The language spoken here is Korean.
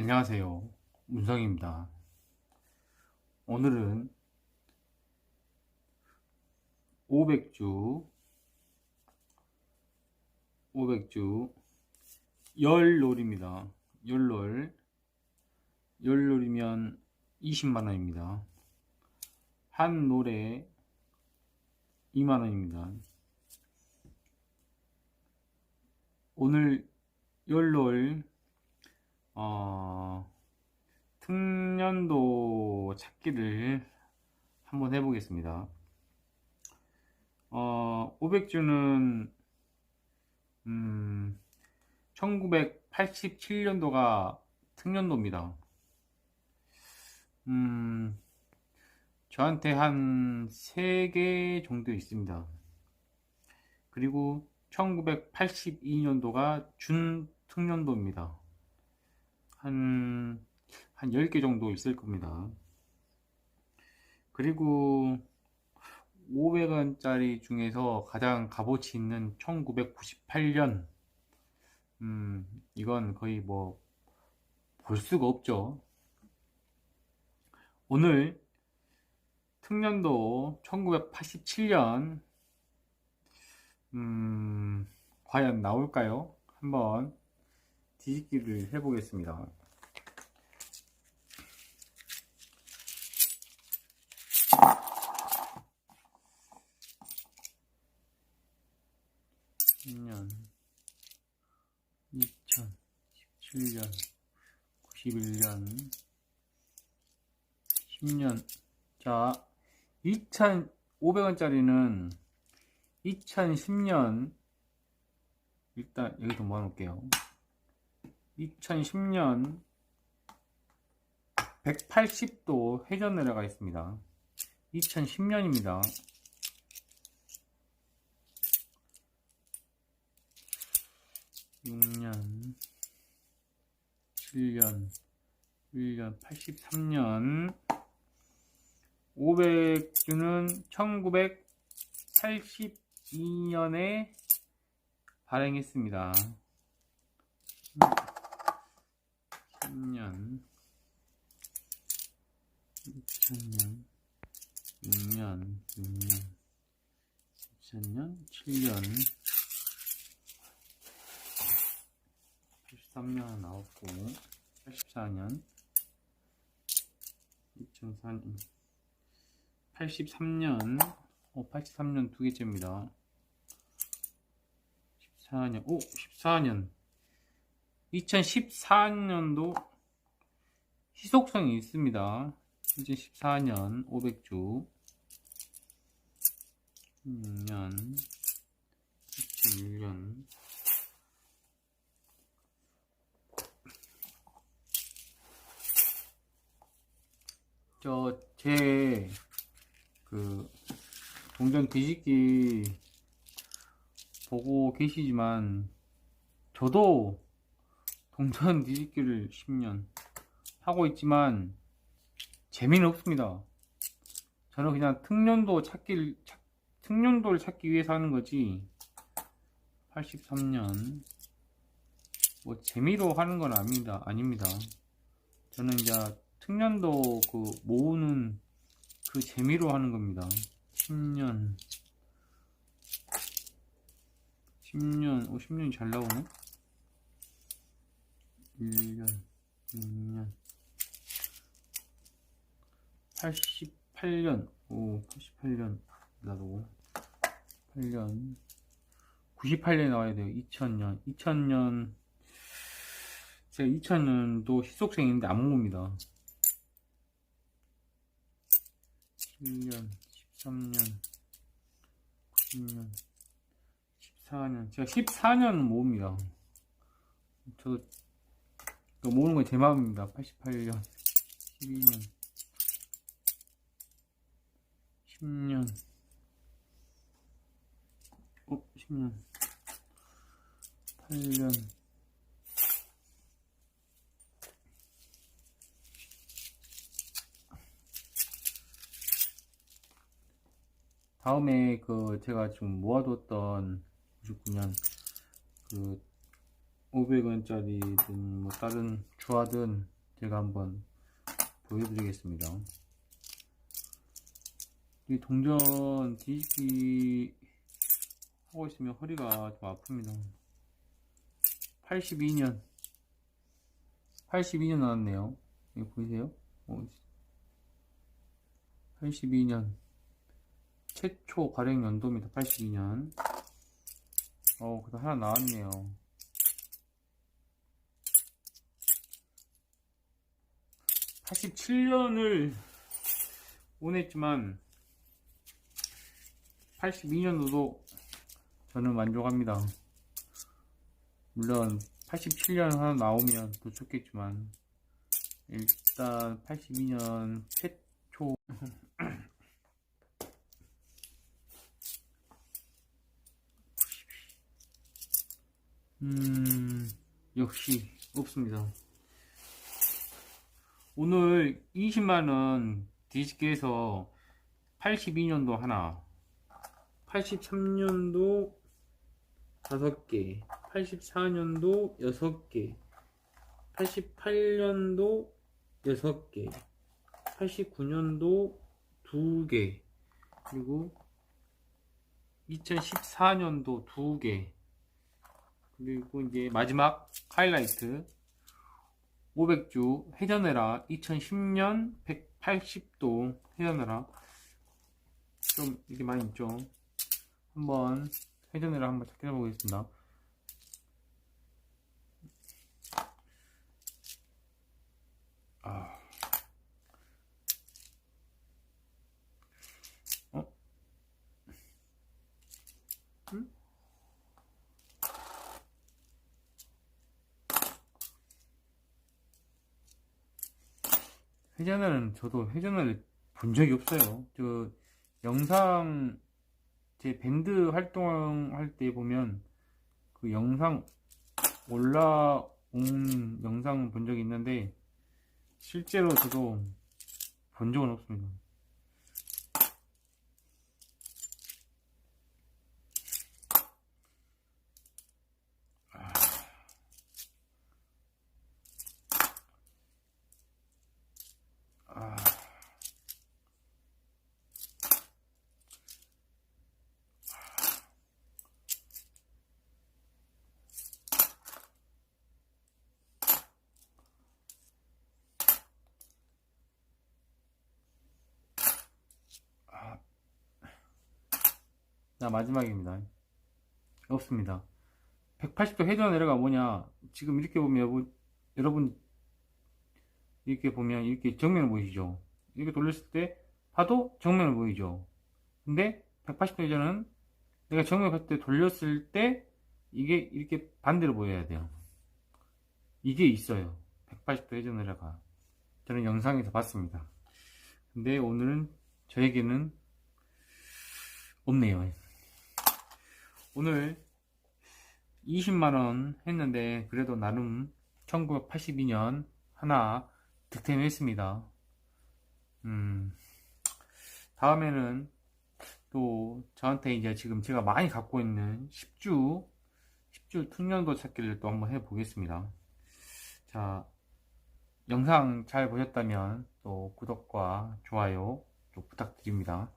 안녕하세요. 문성입니다. 오늘은 500주 500주 열롤입니다. 열롤 열롤이면 20만원입니다. 한 롤에 2만원입니다. 오늘 열롤 어, 특년도 찾기를 한번 해보겠습니다. 어, 500주는 음, 1987년도가 특년도입니다. 음, 저한테 한 3개 정도 있습니다. 그리고 1982년도가 준특년도입니다. 한, 한 10개 정도 있을 겁니다. 그리고 500원짜리 중에서 가장 값어치 있는 1998년, 음, 이건 거의 뭐, 볼 수가 없죠. 오늘 특년도 1987년, 음, 과연 나올까요? 한번 뒤집기를 해보겠습니다. 년 2017년 91년 10년. 자 2,500원짜리는 2010년. 일단 여기도 모아놓을게요 2010년 180도 회전 내려가 있습니다. 2010년입니다. (6년) (7년) (1년) (83년) (500주는) (1982년에) 발행했습니다. 10년. 2000년. 6년. 6년. 2000년. 7년. 83년 나왔고. 84년. 2004년. 83년 어 83년 두 개째입니다. 14년. 오 14년 2014년도 희속성이 있습니다. 2014년 500주 6년 2001년 저제 그 동전 뒤집기 보고 계시지만 저도 동전 뒤집기를 10년 하고 있지만 재미는 없습니다. 저는 그냥 특년도 찾기를 찾, 특년도를 찾기 위해서 하는 거지 83년 뭐 재미로 하는 건 아닙니다. 아닙니다. 저는 이제 특년도 그 모으는 그 재미로 하는 겁니다. 10년 10년, 오, 10년이 잘 나오네? 1년, 6년, 88년, 오, 88년, 나도, 8년, 98년 나와야 돼요. 2000년, 2000년, 제가 2000년도 희속생인데 안 모읍니다. 7년, 13년, 9년, 14년, 제가 14년 모읍니다. 저도 모으는 건 제 마음입니다. 88년, 12년, 10년, 어, 10년, 8년, 다음에 그 제가 지금 모아뒀던 99년 그 500원짜리든 뭐 다른 주화든 제가 한번 보여드리겠습니다. 이 동전 뒤집기 하고 있으면 허리가 좀 아픕니다. 82년 82년 나왔네요. 이거 보이세요? 어, 82년 최초 발행 연도입니다. 82년. 어, 그래도 하나 나왔네요. (87년을) 보냈지만 82년도도 저는 만족합니다. 물론 87년 하나 나오면 더 좋겠지만 일단 82년 최초 음 역시 없습니다. 오늘 20만원 디스크에서 82년도 하나. 83년도 5개. 84년도 6개. 88년도 6개. 89년도 2개. 그리고 2014년도 2개. 그리고 이제 마지막 하이라이트 500주 회전해라. 2010년 180도 회전해라. 좀 이게 많이 있죠? 한번 회전해라. 한번 찾겨 보겠습니다. 아. 회전을 저도 회전을 본 적이 없어요. 저 영상 제 밴드 활동할 때 보면 그 영상 올라온 영상 본 적이 있는데 실제로 저도 본 적은 없습니다. 자 마지막입니다. 없습니다. 180도 회전 에러가 뭐냐? 지금 이렇게 보면 여러분, 이렇게 보면 이렇게 정면을 보이시죠? 이렇게 돌렸을 때 봐도 정면을 보이죠? 근데 180도 회전은 내가 정면 봤을 때 돌렸을 때 이게 이렇게 반대로 보여야 돼요. 이게 있어요. 180도 회전 에러가. 저는 영상에서 봤습니다. 근데 오늘은 저에게는 없네요 오늘 20만원 했는데 그래도 나름 1982년 하나 득템했습니다. 음 다음에는 또 저한테 이제 지금 제가 많이 갖고 있는 10주 10주 특년도 찾기를 또 한번 해 보겠습니다. 자 영상 잘 보셨다면 또 구독과 좋아요 또 부탁드립니다